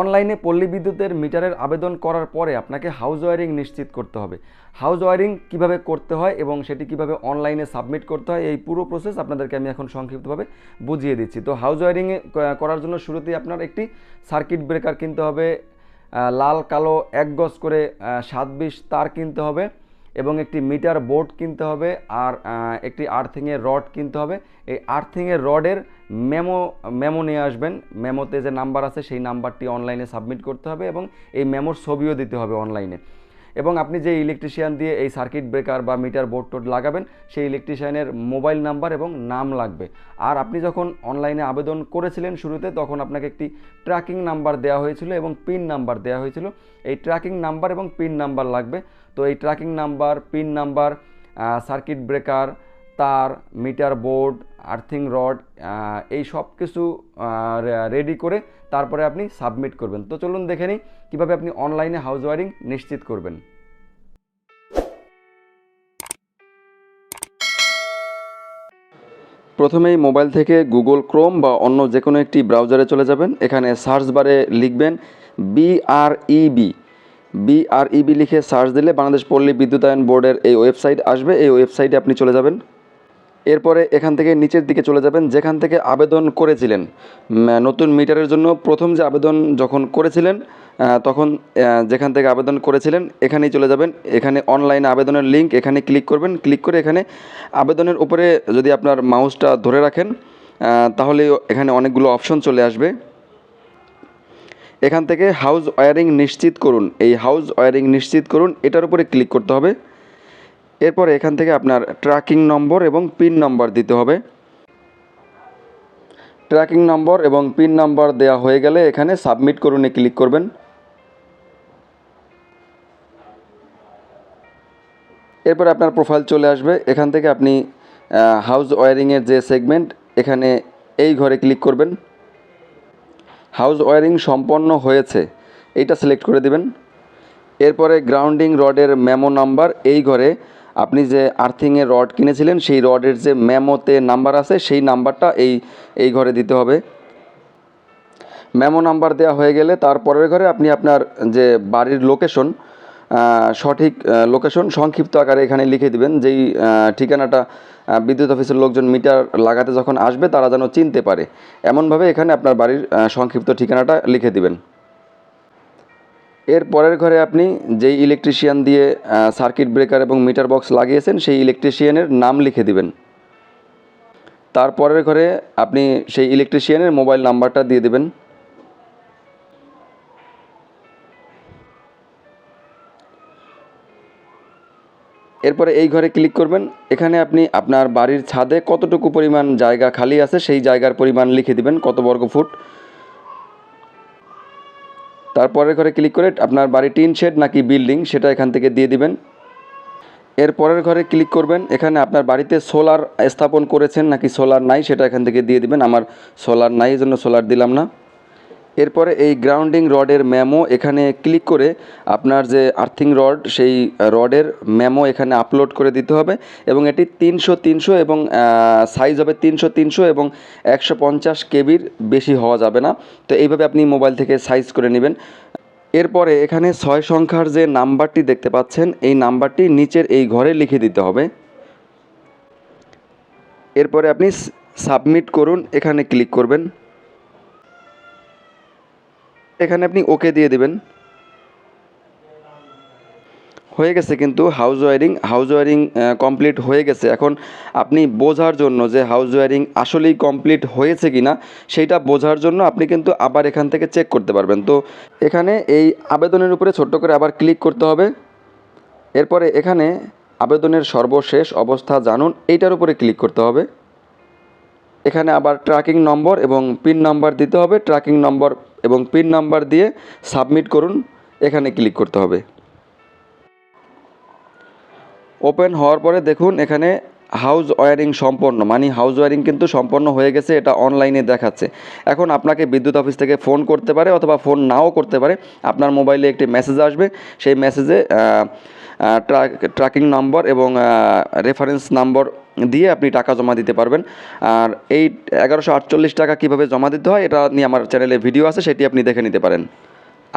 অনলাইনে পল্লী বিদ্যুতের মিটারের আবেদন করার পরে আপনাকে হাউস ওয়ারিং নিশ্চিত করতে হবে। হাউস ওয়ারিং কীভাবে করতে হয় এবং সেটি কীভাবে অনলাইনে সাবমিট করতে হয়, এই পুরো প্রসেস আপনাদেরকে আমি এখন সংক্ষিপ্তভাবে বুঝিয়ে দিচ্ছি। তো হাউস ওয়ারিংয়ে করার জন্য শুরুতেই আপনার একটি সার্কিট ব্রেকার কিনতে হবে লাল, কালো, এক গজ করে সাত বিশ তার কিনতে হবে। এবং একটি মিটার বোর্ড কিনতে হবে আর একটি আর্থিংয়ের রড কিনতে হবে। এই আর্থিংয়ের রডের মেমো মেমো নিয়ে আসবেন। মেমোতে যে নাম্বার আছে, সেই নাম্বারটি অনলাইনে সাবমিট করতে হবে এবং এই মেমোর ছবিও দিতে হবে অনলাইনে। এবং আপনি যে ইলেকট্রিশিয়ান দিয়ে এই সার্কিট ব্রেকার বা মিটার বোর্ড টোড লাগাবেন, সেই ইলেকট্রিশিয়ানের মোবাইল নাম্বার এবং নাম লাগবে। আর আপনি যখন অনলাইনে আবেদন করেছিলেন শুরুতে, তখন আপনাকে একটি ট্র্যাকিং নাম্বার দেওয়া হয়েছিল এবং পিন নাম্বার দেওয়া হয়েছিল। এই ট্র্যাকিং নাম্বার এবং পিন নাম্বার লাগবে। তো এই tracking number pin number circuit breaker তার, মিটার বোর্ড, আর্থিং রড এই সব কিছু রেডি করে তারপরে আপনি সাবমিট করবেন। তো চলুন দেখে নিই কীভাবে আপনি অনলাইনে হাউস ওয়ারিং নিশ্চিত করবেন। প্রথমেই মোবাইল থেকে গুগল ক্রোম বা অন্য যে কোনো একটি ব্রাউজারে চলে যাবেন। এখানে সার্চ বারে লিখবেন বিআরইবি বিআরইবি লিখে সার্চ দিলে বাংলাদেশ পল্লী বিদ্যুতায়ন বোর্ডের এই ওয়েবসাইট আসবে। এই ওয়েবসাইটে আপনি চলে যাবেন। এরপরে এখান থেকে নিচের দিকে চলে যাবেন, যেখান থেকে আবেদন করেছিলেন। নতুন মিটারের জন্য প্রথম যে আবেদন যখন করেছিলেন তখন যেখান থেকে আবেদন করেছিলেন, এখানেই চলে যাবেন। এখানে অনলাইন আবেদনের লিঙ্ক এখানে ক্লিক করবেন। ক্লিক করে এখানে আবেদনের উপরে যদি আপনার মাউসটা ধরে রাখেন তাহলে এখানে অনেকগুলো অপশন চলে আসবে। এখান থেকে হাউস ওয়ারিং নিশ্চিত করুন। এই হাউস ওয়ারিং নিশ্চিত করুন, এটার উপরে ক্লিক করতে হবে। এরপরে এখান থেকে আপনার ট্র্যাকিং নম্বর এবং পিন নম্বর দিতে হবে। ট্র্যাকিং নম্বর এবং পিন নম্বর দেওয়া হয়ে গেলে এখানে সাবমিট করুনে ক্লিক করবেন। এরপর আপনার প্রোফাইল চলে আসবে। এখান থেকে আপনি হাউস ওয়ারিংয়ের যে সেগমেন্ট, এখানে এই ঘরে ক্লিক করবেন। হাউস ওয়ারিং সম্পন্ন হয়েছে, এইটা সিলেক্ট করে দিবেন। এরপরে গ্রাউন্ডিং রডের মেমো নাম্বার, এই ঘরে আপনি যে আর্থিংয়ের রড কিনেছিলেন, সেই রডের যে ম্যামোতে নাম্বার আছে, সেই নাম্বারটা এই এই ঘরে দিতে হবে। ম্যামো নাম্বার দেওয়া হয়ে গেলে তারপরের ঘরে আপনি আপনার যে বাড়ির লোকেশন সঠিক লোকেশন সংক্ষিপ্ত আকারে এখানে লিখে দিবেন, যেই ঠিকানাটা বিদ্যুৎ অফিসের লোকজন মিটার লাগাতে যখন আসবে, তারা যেন চিনতে পারে। এমনভাবে এখানে আপনার বাড়ির সংক্ষিপ্ত ঠিকানাটা লিখে দিবেন। এর পরের ঘরে আপনি যেই ইলেকট্রিশিয়ান দিয়ে সার্কিট ব্রেকার এবং মিটার বক্স লাগিয়েছেন, সেই ইলেকট্রিশিয়ানের নাম লিখে দিবেন। তারপরের ঘরে আপনি সেই ইলেকট্রিশিয়ানের মোবাইল নাম্বারটা দিয়ে দেবেন। এরপরে এই ঘরে ক্লিক করবেন। এখানে আপনি আপনার বাড়ির ছাদে কতটুকু পরিমাণ জায়গা খালি আছে, সেই জায়গার পরিমাণ লিখে দিবেন, কত বর্গ ফুট। তারপরের ঘরে ক্লিক করে আপনার বাড়ি টিন শেড নাকি বিল্ডিং সেটা এখান থেকে দিয়ে দিবেন। এর পরের ঘরে ক্লিক করবেন, এখানে আপনার বাড়িতে সোলার স্থাপন করেছেন নাকি সোলার নাই, সেটা এখান থেকে দিয়ে দিবেন। আমার সোলার নাই এই জন্য সোলার দিলাম না। এরপরে এই গ্রাউন্ডিং রডের ম্যামো এখানে ক্লিক করে আপনার যে আর্থিং রড সেই রডের ম্যামো এখানে আপলোড করে দিতে হবে এবং এটি তিনশো তিনশো এবং সাইজ হবে তিনশো তিনশো এবং একশো পঞ্চাশ কেবির বেশি হওয়া যাবে না। তো এইভাবে আপনি মোবাইল থেকে সাইজ করে নেবেন। এরপরে এখানে ছয় সংখ্যার যে নাম্বারটি দেখতে পাচ্ছেন, এই নাম্বারটি নিচের এই ঘরে লিখে দিতে হবে। এরপরে আপনি সাবমিট করুন, এখানে ক্লিক করবেন। এখানে আপনি ওকে দিয়ে দেবেন। হয়ে গেছে কিন্তু house wiring house wiring complete হয়ে গেছে। এখন আপনি বোঝার জন্য যে হাউস ওয়ারিং আসলেই কমপ্লিট হয়েছে কি না সেইটা বোঝার জন্য আপনি কিন্তু আবার এখান থেকে চেক করতে পারবেন। তো এখানে এই আবেদনের উপরে ছোট্ট করে আবার ক্লিক করতে হবে। এরপরে এখানে আবেদনের সর্বশেষ অবস্থা জানুন, এইটার উপরে ক্লিক করতে হবে। এখানে আবার ট্র্যাকিং নম্বর এবং পিন নাম্বার দিতে হবে। ট্র্যাকিং নম্বর এবং পিন নাম্বার দিয়ে সাবমিট করুন, এখানে ক্লিক করতে হবে। ওপেন হওয়ার পরে দেখুন এখানে হাউস ওয়ারিং সম্পন্ন মানে হাউস ওয়ারিং কিন্তু সম্পন্ন হয়ে গেছে, এটা অনলাইনে দেখাচ্ছে। এখন আপনাকে বিদ্যুৎ অফিস থেকে ফোন করতে পারে অথবা ফোন নাও করতে পারে, আপনার মোবাইলে একটি মেসেজ আসবে, সেই মেসেজে ট্র্যাকিং নম্বর এবং রেফারেন্স নাম্বার দিয়ে আপনি টাকা জমা দিতে পারবেন। আর এই এগারোশো আটচল্লিশ টাকা কীভাবে জমা দিতে হয়, এটা নিয়ে আমার চ্যানেলে ভিডিও আছে, সেটি আপনি দেখে নিতে পারেন।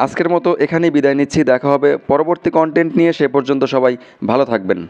আজকের মতো এখানেই বিদায় নিচ্ছি, দেখা হবে পরবর্তী কন্টেন্ট নিয়ে, সে পর্যন্ত সবাই ভালো থাকবেন।